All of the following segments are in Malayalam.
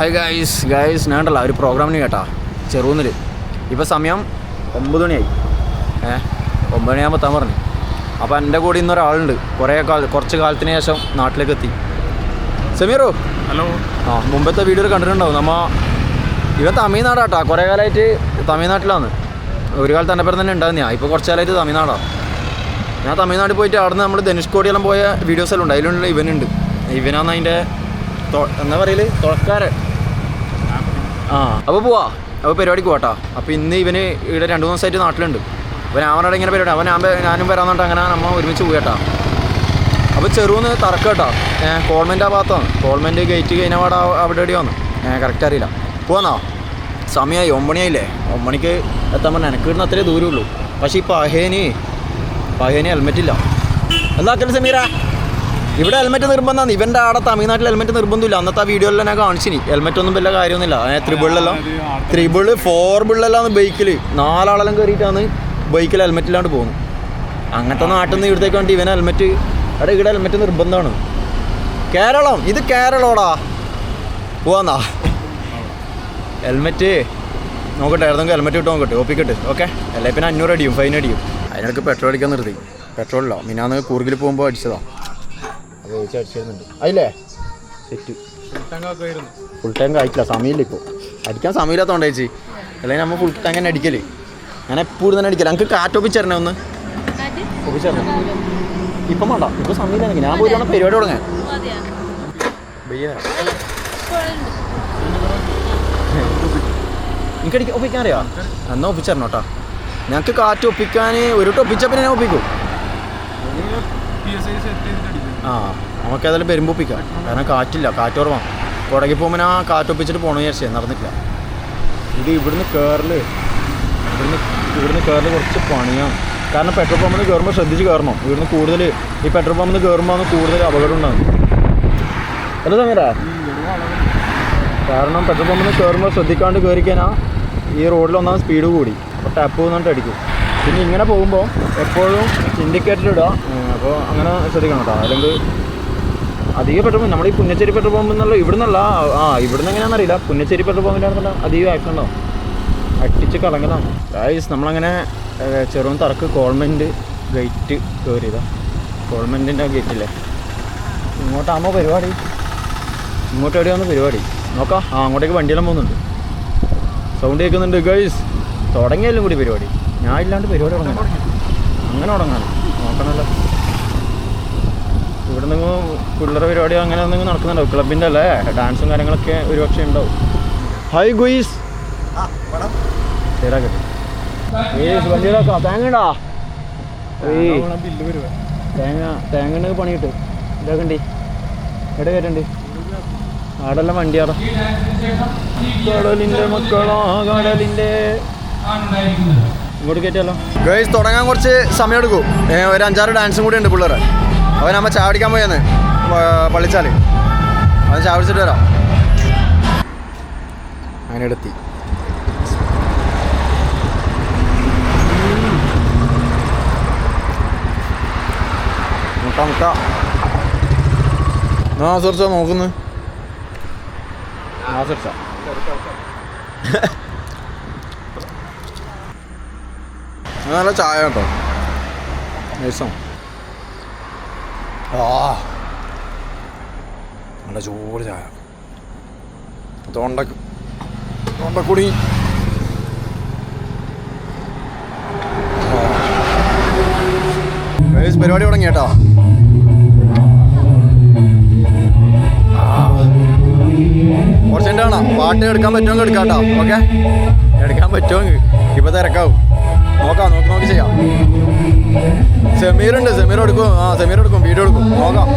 ഹായ് ഗായ്സ് ഗായ്സ് ഞാൻ ഉണ്ടല്ലോ ഒരു പ്രോഗ്രാമിന് കേട്ടാ. ചെറുന്നിൽ ഇപ്പോൾ സമയം ഒമ്പത് മണിയായി. ഏ ഒമ്പത് മണിയാകുമ്പോൾ എത്താൻ പറഞ്ഞു. അപ്പോൾ എന്റെ കൂടെ ഇന്ന് ഒരാളുണ്ട്. കുറേ കാല കുറച്ച് കാലത്തിന് ശേഷം നാട്ടിലേക്ക് എത്തി. സമീറോ? ഹലോ ആ മുമ്പത്തെ വീഡിയോ കണ്ടിട്ടുണ്ടാവും. നമ്മ ഇവൻ തമിഴ്നാടാട്ടാ. കുറേ കാലമായിട്ട് തമിഴ്നാട്ടിലാണ്. ഒരു കാലത്ത് എന്റെ പേര് തന്നെ ഉണ്ടായിരുന്നു ഇപ്പോൾ കുറച്ച് കാലമായിട്ട് തമിഴ്നാടാണ് ഞാൻ തമിഴ്നാട്ടിൽ പോയിട്ട് അവിടെ നിന്ന് നമ്മൾ ധനുഷ്കോടിയെല്ലാം പോയ വീഡിയോസ് എല്ലാം ഉണ്ട്. അതിലുള്ള ഇവനുണ്ട്. ഇവനാണ് അതിന്റെ എന്താ പറയൽ? തുഴക്കാരൻ. ആ. അപ്പോൾ പോവാ. അപ്പോൾ പരിപാടിക്ക് പോട്ടോ അപ്പോൾ ഇന്ന് ഇവന് ഇവിടെ രണ്ട് മൂന്ന് ദിവസമായിട്ട് നാട്ടിലുണ്ട്. അപ്പോൾ ഞാൻ ഇങ്ങനെ പരിപാടി അവൻ ഞാൻ ഞാനും വരാമെന്നുണ്ട് അങ്ങനെ നമ്മൾ ഒരുമിച്ച് പോയിട്ടാ അപ്പോൾ ചെറുന്ന് തറക്കട്ടാ ഏഹ് കോൾമെന്റ് ആ ഭാഗത്താണ്. കോൾമെന്റ് ഗേറ്റ് കഴിഞ്ഞപാട് അവിടെ എവിടെ വന്നു ഏഹ് കറക്റ്റ് അറിയില്ല. പോന്നോ സമയമായി ഒമ്പണിയായില്ലേ? ഒമ്പണിക്ക് എത്താൻ പറഞ്ഞാൽ എനിക്ക് ഇടുന്ന അത്രേ ദൂരമുള്ളൂ പക്ഷേ ഈ പഹേനി പഹേനി ഹെൽമെറ്റ് ഇല്ല. എന്താക്കൽ സമീറ? ഇവിടെ ഹെൽമെറ്റ് നിർബന്ധമാണ് ഇവന്റെ ആടെ തമിഴ്നാട്ടിൽ ഹെൽമെറ്റ് നിർബന്ധമില്ല. അന്നത്തെ ആ വീഡിയോയിലെല്ലാം ഞാൻ കാണിച്ചിനി. ഹെൽമെറ്റ് ഒന്നും വലിയ കാര്യമൊന്നുമില്ല. ത്രിബിളിലെല്ലാം ത്രിബിൾ ഫോർ ബിളിലെല്ലാം ബൈക്കിൽ നാലാളെല്ലാം കയറിയിട്ടാണ് ബൈക്കിൽ ഹെൽമെറ്റ് ഇല്ലാണ്ട് പോകുന്നത് അങ്ങനത്തെ നാട്ടിൽ നിന്ന് ഇവിടത്തേക്ക് വേണ്ടി ഇവൻ ഹെൽമെറ്റ് അവിടെ ഇവിടെ ഹെൽമെറ്റ് നിർബന്ധമാണ്. കേരളം. ഇത് കേരളോടാ. പോവാന്നാ. ഹെൽമെറ്റ് നോക്കട്ടെ ഏതെങ്കിലും ഹെൽമെറ്റ് കിട്ടും നോക്കട്ടെ. ഒപ്പിക്കട്ടെ ഓക്കെ അല്ലെ പിന്നെ അഞ്ഞൂറ് അടിയും ഫൈൻ അടിയും. അതിനിടയ്ക്ക് പെട്രോൾ അടിക്കാൻ നിർത്തി. പെട്രോളില്ല മിനാന്ന് കൂർഗിൽ പോകുമ്പോൾ അടിച്ചതാ. ചോദിച്ചാൽ അടിച്ചിരുന്നുണ്ട്. അതില്ലേ സെറ്റ് ഫുൾ ടാങ്ക് ആയിട്ടില്ല സമയമില്ല ഇപ്പോൾ അടിക്കാൻ സമയമില്ലാത്തതുകൊണ്ട് ചേച്ചി. അല്ലെങ്കിൽ നമ്മൾ ഫുൾ ടാങ്ക് തന്നെ അടിക്കൽ. ഞാൻ എപ്പോഴും തന്നെ അടിക്കല. എനിക്ക് കാറ്റൊപ്പിച്ചേരണേ ഒന്ന്? ഒപ്പിച്ചേരണം. ഇപ്പം വേണ്ട. ഇപ്പം സമയമില്ല എനിക്ക് ഞാൻ പോയി വേണം പരിപാടി തുടങ്ങാൻ. ഭയ്യ എനിക്ക് അടിക്കാൻ ഒപ്പിക്കാൻ അറിയാം? എന്നാ ഒപ്പിച്ചേരണം കേട്ടോ. ഞങ്ങൾക്ക് കാറ്റ് ഒപ്പിക്കാൻ ഒരു വട്ടം പിന്നെ ഞാൻ ഒപ്പിക്കും. ആ നമുക്ക് ഏതായാലും പെരുമ്പൊപ്പിക്കാം. കാരണം കാറ്റില്ല കാറ്റ് കുറവാണ് കുടകി പോകുമ്പോൾ ആ കാറ്റ് ഒപ്പിച്ചിട്ട് പോകണമെന്ന് വിചാരിച്ചേ നടന്നിട്ടില്ല. ഇത് ഇവിടുന്ന് കയറൽ ഇവിടുന്ന് ഇവിടുന്ന് കയറൽ കുറച്ച് പണിയാണ് കാരണം പെട്രോൾ പമ്പിൽ നിന്ന് കയറുമ്പോൾ ശ്രദ്ധിച്ച് കയറണം ഇവിടുന്ന് കൂടുതൽ ഈ പെട്രോൾ പമ്പിൽ നിന്ന് കയറുമ്പോൾ കൂടുതൽ അപകടം ഉണ്ടാകും അല്ല സമീറ? കാരണം പെട്രോൾ പമ്പിൽ നിന്ന് കയറുമ്പോൾ ശ്രദ്ധിക്കാണ്ട് കയറിക്കാനാ ഈ റോഡിൽ ഒന്നാം സ്പീഡ് കൂടി. അപ്പോൾ ടാപ്പ് പോകുന്നിട്ട് അടിക്കും. പിന്നെ ഇങ്ങനെ പോകുമ്പോൾ എപ്പോഴും ഇൻഡിക്കേറ്റർ ഇടുക അപ്പോൾ അങ്ങനെ ശ്രദ്ധിക്കണം കേട്ടോ. അല്ലെങ്കിൽ അധികം പെട്രോൾ നമ്മുടെ ഈ പുന്നച്ചേരി പെട്രോൾ പമ്പ് എന്നുള്ള ഇവിടെ നിന്നല്ല ആ ഇവിടുന്ന് എങ്ങനെയാണെന്ന് അറിയില്ല പുന്നച്ചേരി പെട്രോൾ പമ്പിലാണെന്നുള്ള അധികം ആക്ഷൻ അട്ടിച്ച് കളങ്ങലാണ് ഗായ്സ് നമ്മളങ്ങനെ ചെറുവൻ തറക്ക് ഗവൺമെന്റ് ഗേറ്റ് കയറിയതാ. ഗവൺമെന്റിന്റെ ഗേറ്റില്ലേ? ഇങ്ങോട്ടാകുമ്പോൾ പരിപാടി. ഇങ്ങോട്ട് എവിടെയാണ് പരിപാടി. നോക്കാം. ആ അങ്ങോട്ടേക്ക് വണ്ടിയെല്ലാം പോകുന്നുണ്ട്. സൗണ്ട് കേൾക്കുന്നുണ്ട് ഗൈസ് തുടങ്ങിയാലും കൂടി പരിപാടി. ഞാൻ ഇല്ലാണ്ട് പരിപാടി തുടങ്ങണം അങ്ങനെ തുടങ്ങാണ് നോക്കണമല്ലോ ഇവിടെ നിന്ന് പിള്ളേരുടെ പരിപാടി അങ്ങനെ എന്തെങ്കിലും നടക്കുന്നുണ്ടാവും. ക്ലബിന്റെ അല്ലേ? ഡാൻസും കാര്യങ്ങളൊക്കെ ഒരുപക്ഷെ ഉണ്ടാവും. ഹായ് ഗുയിസ് ശരിയാക്കട്ടെ ഏയ് വണ്ടിയിലാക്കാം തേങ്ങ തേങ്ങ ഉണ്ടെങ്കിൽ പണി കിട്ടും ഇതാക്കണ്ടി. എവിടെ കയറ്റണ്ടി? ആടെല്ലാം വണ്ടിയാടാ. കടലിന്റെ മക്കളോ കടലിന്റെ ഇങ്ങോട്ട് കയറ്റിയല്ലോ ഗേൾസ് തുടങ്ങാൻ കുറച്ച് സമയം എടുക്കും ഒരു അഞ്ചാറ് ഡാൻസും കൂടി ഉണ്ട് പിള്ളേരെ. അവൻ അമ്മ ചാവടിക്കാൻ പോയെന്ന്. പള്ളിച്ചാൽ. അവൻ ചാവടിച്ചിട്ട് വരാം. അങ്ങനെ എടുത്തി. മുട്ട മുട്ട. ആ സെർച്ച നോക്കുന്നു? ആ സെർച്ച നല്ല ചായ കേട്ടോ. നൈസാണ് ആ. നല്ല ചൂട് ചായ. തൊണ്ട തൊണ്ടക്കുടി. പരിപാടി തുടങ്ങി കേട്ടോ. കുറച്ച് കാണാം പാട്ട് എടുക്കാൻ പറ്റുമെങ്കിൽ എടുക്കാം കേട്ടോ. ഓക്കെ? എടുക്കാൻ പറ്റുമെങ്കിൽ ഇപ്പോൾ തിരക്കാവും. നോക്കാം നോക്കി നോക്കി ചെയ്യാം. സെമീറുണ്ട് സെമീർ എടുക്കും ആ സെമീർ എടുക്കും വീഡിയോ എടുക്കും. നോക്കാം.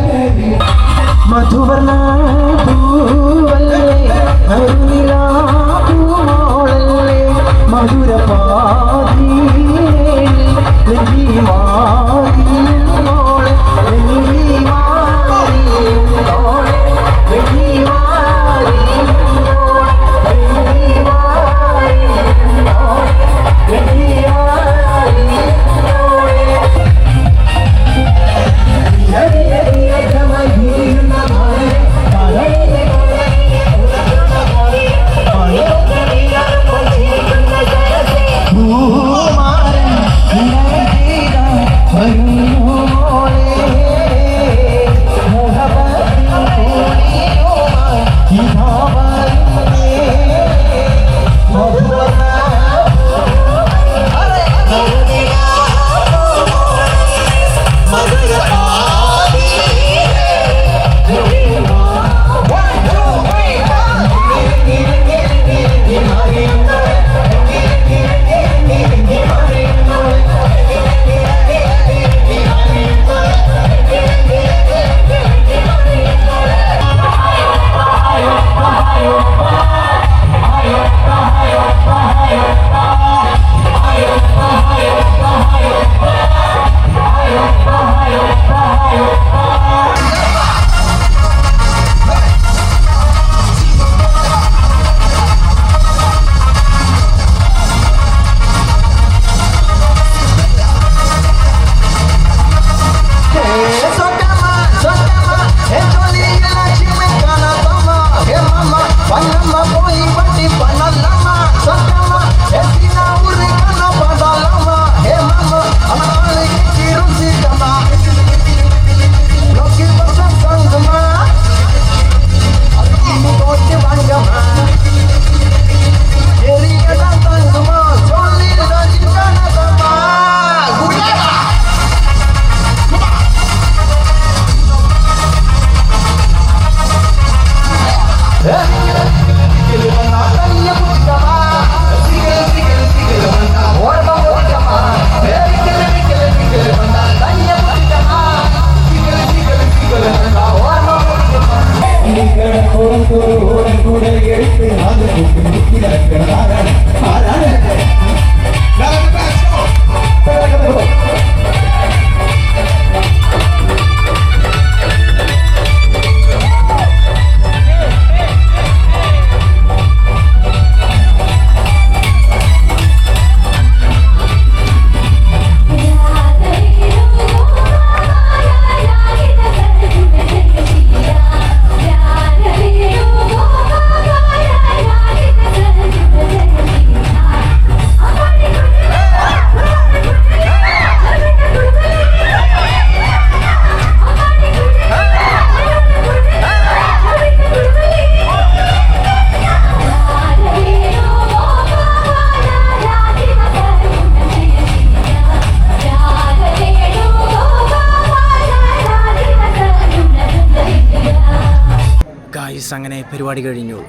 പരിപാടി കഴിഞ്ഞു.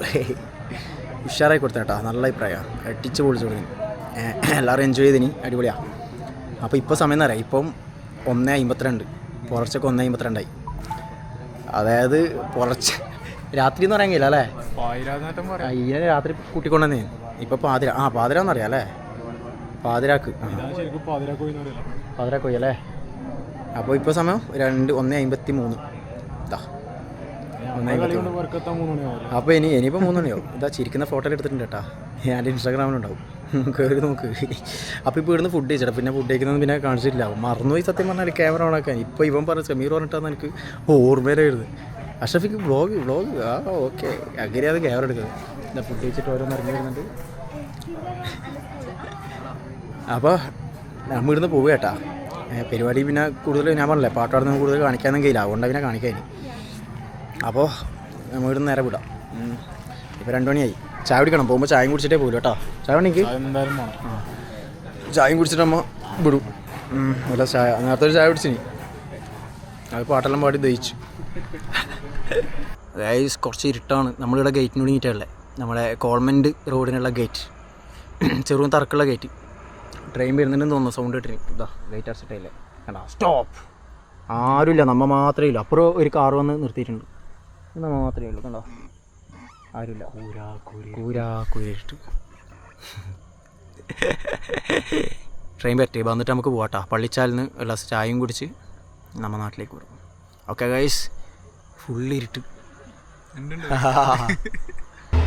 ഉഷാറായി കൊടുത്തേട്ടാ. നല്ല അഭിപ്രായമാണ് അടിച്ച് പൊളിച്ചു കൊടുത്തു എല്ലാവരും എൻജോയ് ചെയ്തിനി. അടിപൊളിയാണ് അപ്പോൾ ഇപ്പോൾ സമയം എന്ന് പറയാം. ഇപ്പം ഒന്ന് അമ്പത്തിരണ്ട് പുലർച്ചക്ക് ഒന്ന് അമ്പത്തിരണ്ടായി അതായത് പുലർച്ച രാത്രി എന്ന് പറയാൻ കഴിയില്ല അല്ലേ? അയ്യ രാത്രി കൂട്ടിക്കൊണ്ടുവന്നേ. ഇപ്പോൾ പാതിര. ആ പാതിര എന്നറിയാം അല്ലേ? പാതിരാക്ക്. പാതിരാക്കോയി അല്ലേ? അപ്പോൾ ഇപ്പോൾ സമയം രണ്ട് ഒന്ന് അമ്പത്തി മൂന്ന് ഇതാ ഒന്ന് അമ്പത്തി മൂന്ന് വർക്കെത്താൻ മൂന്ന് മണിയാവും അപ്പോൾ ഇനി ഇനിയിപ്പോൾ മൂന്ന് മണിയാവും. ഇതാ ചിരിക്കുന്ന ഫോട്ടോ എടുത്തിട്ടുണ്ട് കേട്ടാ. ഞാൻ ഇൻസ്റ്റാഗ്രാമിലുണ്ടാവും. കയറി നോക്ക്. അപ്പോൾ ഇപ്പൊ ഇവിടുന്ന് ഫുഡ് കഴിച്ചിട്ട് പിന്നെ ഫുഡ് കഴിക്കുന്നത് പിന്നെ കാണിച്ചിട്ടില്ല. മറന്നുപോയി സത്യം പറഞ്ഞാൽ ക്യാമറ ഓൺ ആക്കാൻ. ഇപ്പോൾ ഇവൻ പറഞ്ഞ സമീർ പറഞ്ഞിട്ടാണ് എനിക്ക് ഓർമ്മയിലായിരുന്നു അഷഫിക്ക് വ്ളോഗ് വ്ളോഗ് ആ ഓക്കെ അങ്ങനെയാണ് ക്യാമറ എടുക്കുന്നത് ഇതാ ഫുഡ് കഴിച്ചിട്ട് ഓരോന്ന് ഇറങ്ങി വരുന്നുണ്ട്. അപ്പോൾ നമ്മൾ ഇവിടുന്ന് പോവുക കേട്ടാ. പരിപാടി പിന്നെ കൂടുതൽ ഞാൻ പറഞ്ഞില്ലേ പാട്ടാടുന്ന കൂടുതൽ കാണിക്കാൻ കഴിയില്ല. അതുകൊണ്ടാണ് പിന്നെ കാണിക്കാൻ അപ്പോൾ നമ്മൾ ഇവിടുന്ന് നേരെ വിടാം. ഇപ്പോൾ രണ്ട് മണിയായി. ചായ കുടിക്കണം. പോകുമ്പോൾ ചായയും കുടിച്ചിട്ടേ പോലും കേട്ടോ. ചായ വേണം. ചായയും കുടിച്ചിട്ട് അമ്മ വിടും. നല്ല അല്ല ചായ. നേരത്തെ ഒരു ചായ കുടിച്ചിനി. അത് പാട്ടെല്ലാം പാടി ദഹിച്ചു. അതായത് കുറച്ച് ഇരുട്ടാണ്. നമ്മളിവിടെ ഗേറ്റിനോട് നീറ്റല്ലേ നമ്മുടെ കോൾമെന്റ് റോഡിനുള്ള ഗേറ്റ് ചെറുവും തറക്കുള്ള ഗേറ്റ് ട്രെയിൻ വരുന്നുണ്ടെന്ന് തോന്നുന്നു. സൗണ്ട് കിട്ടി ഇതാ ഗേറ്റ് അടച്ചിട്ടല്ലേ? കണ്ടാ? സ്റ്റോപ്പ് ആരുമില്ല. നമ്മൾ മാത്രമേ ഇല്ല അപ്പുറം ഒരു കാർ വന്ന് നിർത്തിയിട്ടുണ്ട്. നമ്മ മാത്രമേ ഉള്ളൂ കണ്ടോ? ആരുമില്ല. കൂരാ കൂരാ കൂരിട്ട് ട്രെയിൻ പറ്റി വന്നിട്ട് നമുക്ക് പോകട്ടാ പള്ളിച്ചാലിന് ഒരു ഗ്ലാസ് ചായയും കുടിച്ച് നമ്മ നാട്ടിലേക്ക് വരും. ഓക്കെ ഗൈസ് ഫുൾ ഇരുട്ട്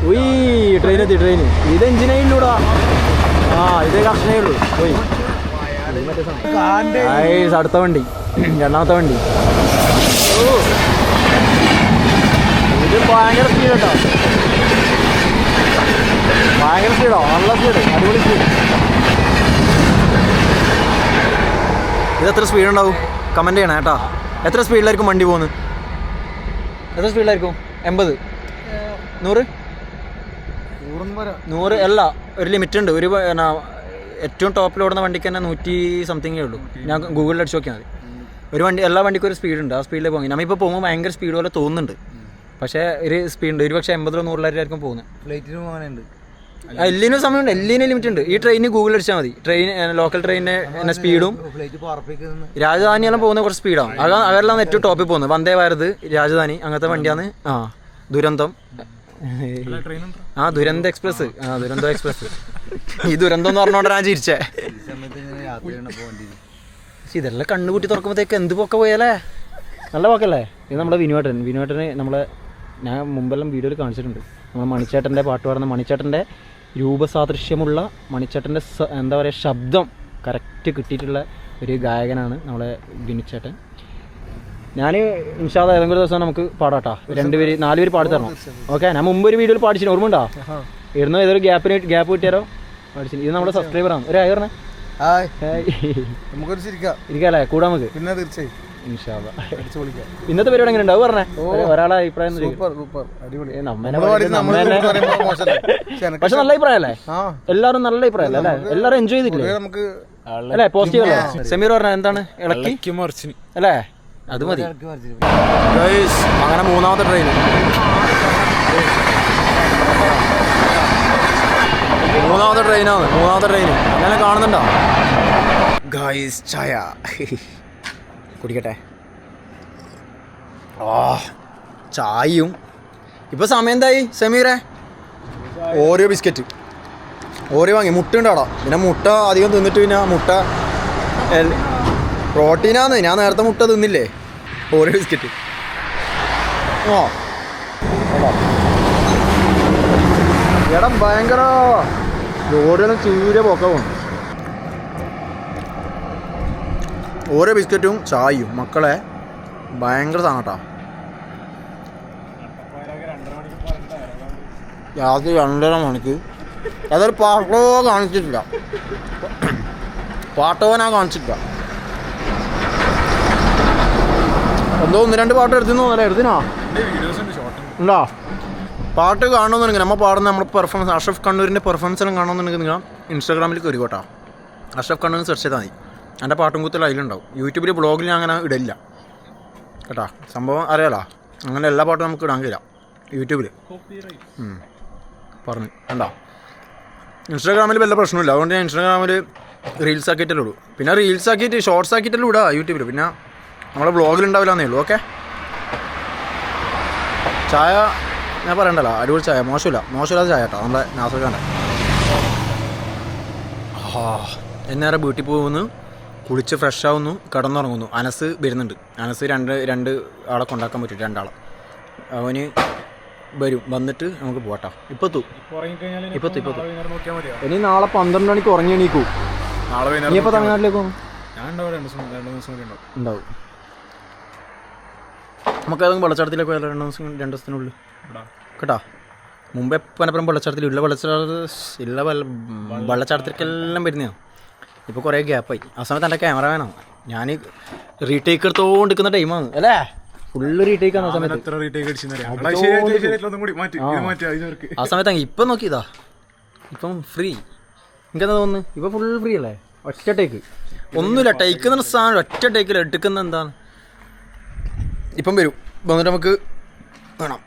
ഉയ് ട്രെയിൻ എത്തി ട്രെയിൻ ഇത് എഞ്ചിനേ ഉള്ളൂടാ. ആ ഇത് കഷ്ണേ ഉള്ളൂ. പോയി അടുത്ത വണ്ടി. രണ്ടാമത്തെ വണ്ടി. ഓ. ഇത് ഭയങ്കര സ്പീഡ് കേട്ടോ. ഭയങ്കര സ്പീഡോ നല്ല സ്പീഡ് അടിപൊളി സ്പീഡ് ഇത് എത്ര സ്പീഡ് ഉണ്ടാവും? കമന്റ് ചെയ്യണം കേട്ടോ. എത്ര സ്പീഡിലായിരിക്കും വണ്ടി പോകുന്നത്? എത്ര സ്പീഡിലായിരിക്കും എൺപത്? നൂറ്? നൂറ് അല്ല ഒരു ലിമിറ്റ് ഉണ്ട്. ഒരു ഏറ്റവും ടോപ്പിൽ ഓടുന്ന വണ്ടിക്ക് തന്നെ നൂറ്റി സംതിങ്ങേ ഉള്ളൂ. ഞാൻ ഗൂഗിളിൽ അടിച്ച് നോക്കിയാൽ മതി. ഒരു വണ്ടി എല്ലാ വണ്ടിക്കും ഒരു സ്പീഡ് ഉണ്ട്. ആ സ്പീഡിൽ പോകും നമ്മളിപ്പോൾ പോകുമ്പോൾ ഭയങ്കര സ്പീഡ് പോലെ തോന്നുന്നുണ്ട്. പക്ഷേ ഒരു സ്പീഡ് ഉണ്ട്. ഒരു പക്ഷേ എൺപതിലോ നൂറിലായിരിക്കും പോകുന്നത് ഫ്ലൈറ്റിന് പോകാനുണ്ട്. ആ, എല്ലിനും സമയമുണ്ട്. എല്ലിനും ലിമിറ്റ് ഉണ്ട്. ഈ ട്രെയിന് ഗൂഗിൾ അടിച്ചാൽ മതി. ട്രെയിൻ ലോക്കൽ ട്രെയിനിന്റെ സ്പീഡും രാജധാനിയെല്ലാം പോകുന്ന കുറച്ച് സ്പീഡാണ് അത് അവരെല്ലാം ഏറ്റവും ടോപ്പിൽ പോകുന്നത് വന്ദേ ഭാരത് രാജധാനി അങ്ങനത്തെ വണ്ടിയാണ്. ആ ദുരന്തം. ട്രെയിൻ ഉണ്ട്? ആ ദുരന്ത എക്സ്പ്രസ് ആ ദുരന്ത എക്സ്പ്രസ് ഈ ദുരന്തം എന്ന് പറഞ്ഞോണ്ട് ഞാൻ ചിരിച്ചേ. പക്ഷെ ഇതെല്ലാം കണ്ണുകൂട്ടി തുറക്കുമ്പോഴത്തേക്ക് എന്ത് പൊക്ക പോയാലേ? നല്ല പൊക്കല്ലേ? ഇത് നമ്മുടെ വിനുവേട്ടൻ വിനുവേട്ടന് നമ്മളെ ഞാൻ മുമ്പെല്ലാം വീഡിയോയിൽ കാണിച്ചിട്ടുണ്ട്. നമ്മൾ മണിച്ചേട്ടന്റെ പാട്ട് പാടുന്ന മണിച്ചേട്ടന്റെ രൂപസാദൃശ്യമുള്ള മണിച്ചേട്ടന്റെ എന്താ പറയുക ശബ്ദം കറക്റ്റ് കിട്ടിയിട്ടുള്ള ഒരു ഗായകനാണ് നമ്മളെ വിനുച്ചേട്ടൻ ഞാൻ ഇൻഷാദ് ഏതെങ്കിലും ദിവസം നമുക്ക് പാടാട്ടാ. രണ്ടുപേര് നാലുപേര് പാടി തരണം. ഓക്കെ ഞാൻ മുമ്പ് ഒരു വീഡിയോയിൽ പാടിച്ചിന് ഓർമ്മ ഉണ്ടോ? ഇരുന്ന് ഏതൊരു ഗ്യാപ്പിന് ഗ്യാപ്പ് കിട്ടിയാലോ? പാടിച്ചിന് ഇത് നമ്മുടെ സബ്സ്ക്രൈബറാണ് ഒരു ആയി പറഞ്ഞേ. നമുക്കൊരു ചിരിക്കാം. ഇരിക്കാല്ലേ? കൂടാ നമുക്ക്. പിന്നെ തീർച്ചയായും. ഇന്നത്തെ പരിപാടി എങ്ങനെ ഉണ്ടാവും പറഞ്ഞേ. ഒരാളെ അഭിപ്രായം? പക്ഷെ നല്ല അഭിപ്രായമല്ലേ? ആ. എല്ലാവരും നല്ല അഭിപ്രായമല്ലേ അല്ലേ? എല്ലാവരും എൻജോയ് ചെയ്തില്ലേ നമുക്ക് അല്ലേ? പോസിറ്റീവ് അല്ലേ? സെമീർ പറഞ്ഞ എന്താണ്? ഇളക്കി? മറിച്ചിന്. അല്ലേ? അത് മതി. അങ്ങനെ മൂന്നാമത്തെ ട്രെയിൻ മൂന്നാമത്തെ ട്രെയിനാണ് മൂന്നാമത്തെ ട്രെയിൻ അങ്ങനെ കാണുന്നുണ്ടോ? ഗായ്സ് ചായ. കുടിക്കട്ടെ. ആ ചായയും. ഇപ്പൊ സമയം എന്തായി സമീറെ? ഓരോ ബിസ്ക്കറ്റ്. ഓരോ വാങ്ങി. മുട്ട ഉണ്ടാടാ? പിന്നെ മുട്ട അധികം തിന്നിട്ട് പിന്നെ മുട്ട പ്രോട്ടീനാന്ന്. ഞാൻ നേരത്തെ മുട്ട തിന്നില്ലേ? ഓരോ ബിസ്ക്കറ്റ്. ഓ എടാ ഭയങ്കര. ഓരോന്നും ചൂര പൊക്ക ഓരോ ബിസ്ക്കറ്റും ചായയും. മക്കളെ ഭയങ്കര സാധനം കേട്ടോ രാത്രി രണ്ടര മണിക്ക്. അതൊരു പാട്ടോ കാണിച്ചിട്ടില്ല. പാട്ടോനാ കാണിച്ചിട്ടില്ല. എന്തോ ഒന്ന് രണ്ട് പാട്ട് എടുത്തു തോന്നല്ലേ എടുത്തിനാ? ഉണ്ട്? പാട്ട് കാണണമെന്നുണ്ടെങ്കിൽ നമ്മൾ പാടുന്ന നമ്മുടെ പെർഫോമൻസ് അഷ്റഫ് കണ്ണൂരിന്റെ പെർഫോമൻസ് എല്ലാം കാണണമെന്നുണ്ടെങ്കിൽ നിങ്ങൾ ഇൻസ്റ്റാഗ്രാമിൽ കേട്ടോ. അഷ്റഫ് കണ്ണൂർ സെർച്ച് ചെയ്താൽ മതി. എന്റെ പാട്ടും കുത്തൽ അതിലുണ്ടാവും യൂട്യൂബിൽ ബ്ലോഗിൽ ഞാൻ അങ്ങനെ ഇടില്ല കേട്ടോ? സംഭവം അറിയാലോ? അങ്ങനെ എല്ലാ പാട്ടും നമുക്ക് ഇടാൻ കഴിയില്ല. യൂട്യൂബിൽ പറഞ്ഞു. കണ്ടോ? ഇൻസ്റ്റാഗ്രാമിൽ വല്ല പ്രശ്നമില്ല. അതുകൊണ്ട് ഞാൻ ഇൻസ്റ്റാഗ്രാമിൽ റീൽസ് ആക്കിയിട്ടല്ലേ ഉള്ളൂ പിന്നെ റീൽസ് ആക്കിയിട്ട് ഷോർട്സ് ആക്കിയിട്ടല്ലേ ഇടുക യൂട്യൂബിൽ പിന്നെ നമ്മളെ ബ്ലോഗിൽ ഉണ്ടാവില്ലെന്നേ ഉള്ളൂ. ഓക്കെ? ചായ ഞാൻ പറയണ്ടല്ലോ? അടിപൊളി ചായ. മോശമില്ല. മോശമില്ലാത്ത ചായ കേട്ടോ. നമ്മളെ നാസർഖാന്റെ എന്നേരം വീട്ടിൽ പോകുന്നു കുളിച്ച് ഫ്രഷ് ആവുന്നു കിടന്നുറങ്ങുന്നു. അനസ് വരുന്നുണ്ട്. അനസ് രണ്ട് രണ്ട് ആളെ കൊണ്ടാക്കാൻ പറ്റും രണ്ടാളെ. അവന് വരും. വന്നിട്ട് നമുക്ക് പോകട്ടോ ഇപ്പത്തു ഇപ്പത്തു ഇപ്പത്തു ഇനി നാളെ പന്ത്രണ്ട് മണിക്ക് ഉറങ്ങി എണീക്കൂ. നാളെ തമിഴ്നാട്ടിലേക്ക്? പോകും ഉണ്ടാവും നമുക്ക് ഏതെങ്കിലും വെള്ളച്ചാട്ടത്തിലേക്ക് പോയാലോ? രണ്ട് ദിവസം രണ്ട് ദിവസത്തിനുള്ളിൽ. കേട്ടോ? മുമ്പ് എപ്പനപ്പുറം വെള്ളച്ചാട്ടത്തിൽ ഉള്ള വെള്ളച്ചാട്ട ഉള്ള വെള്ളച്ചാട്ടത്തിലേക്കെല്ലാം വരുന്നതാണ് ഇപ്പോൾ കുറേ ഗ്യാപ്പായി ആ സമയത്ത് എന്റെ ക്യാമറ വേണം. ഞാൻ റീടേക്ക് എടുത്തോണ്ടിരിക്കുന്ന ടൈമാണ് അല്ലേ? ഫുള്ള് റീടേക്ക് ആണ് ആ സമയത്ത്. ആ. സമയത്ത് ഇപ്പം നോക്കിയതാ ഇപ്പം ഫ്രീ എനിക്കെന്താ തോന്നുന്നു? ഇപ്പം ഫുൾ ഫ്രീ അല്ലേ? ഒറ്റ ടേക്ക് ഒന്നുമില്ല ടേക്ക് എന്ന സാധനം ഒറ്റ ടേക്കിൽ എടുക്കുന്ന എന്താണ്? ഇപ്പം വരും. വന്നിട്ട് നമുക്ക് വേണം.